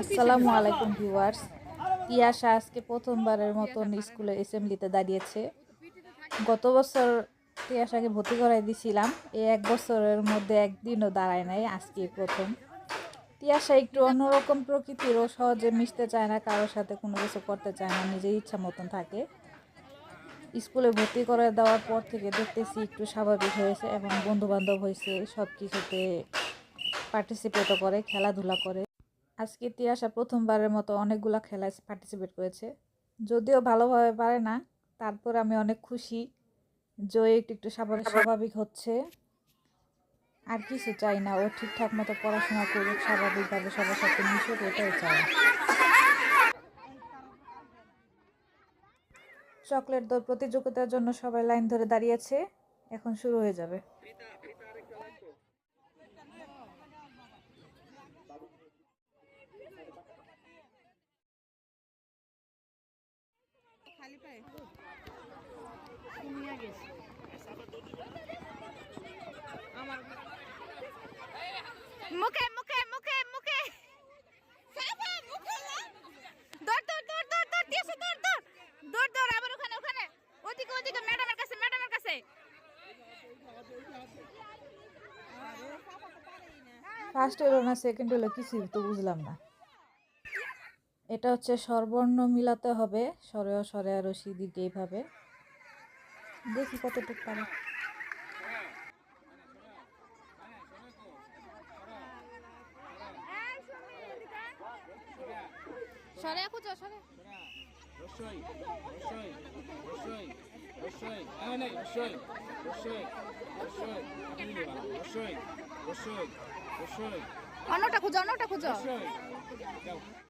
আসসালামু আলাইকুম ভিউয়ার্স। ইয়াশা আজকে প্রথমবারের মতন স্কুলে অ্যাসেম্বলিতে দাঁড়িয়েছে। গত বছর তিয়াশাকে ভর্তি করাই দিছিলাম। এই এক বছরের মধ্যে একদিনও দাঁড়ায় নাই আজকে প্রথম। তিয়াশা একটু অন্যরকম প্রকৃতির ও সহজে মিশতে চায় না, কারোর সাথে কোনো কিছু করতে চায় না, নিজের ইচ্ছা মতন থাকে। স্কুলে ভর্তি করে দেওয়ার পর থেকে দেখতেছি একটু স্বাভাবিক হয়েছে এবং বন্ধু বান্ধব হয়েছে সব কিছুতে পার্টিসিপেটও করে, খেলাধুলা করে। আজকে তিয়াশা প্রথমবারের মতো অনেকগুলো খেলায় পার্টিসিপেট করেছে। যদিও ভালোভাবে পারে না তারপর আমি অনেক খুশি জয় একটু একটু স্বাভাবিক স্বাভাবিক হচ্ছে। আর কিছু চাই না ও ঠিকঠাক মতো পড়াশোনা করুক স্বাভাবিকভাবে সবার সাথে মিশুক এটাই চাই। চকলেট দৌড় প্রতিযোগিতার জন্য সবাই লাইন ধরে দাঁড়িয়েছে এখন শুরু হয়ে যাবে। খালি শুনিয়া গেছি আমার মুখে মুখে মুখে মুখে। সাফা মুখে না? দৌড় দৌড় দৌড় দৌড় দৌড় দিয়েছে দৌড় দৌড়। দৌড় দৌড় আবার ওখানে ওখানে। ওদিকে ওদিকে ম্যাডামের কাছে ম্যাডামের কাছে। ফার্স্ট হলো না সেকেন্ড হলো কিছু তো বুঝলাম না। এটা হচ্ছে স্বরবর্ণ মিলাতে হবে স্বরে ও স্বরে আর দীর্ঘ এইভাবে দেখি কতটুকু পারে সরে খুঁজো সরে রসই রসই রসই রসই আরে নাই রসই রসই রসই আপনি রসই রসই রসই অন্যটা খুঁজো অন্যটা খুঁজো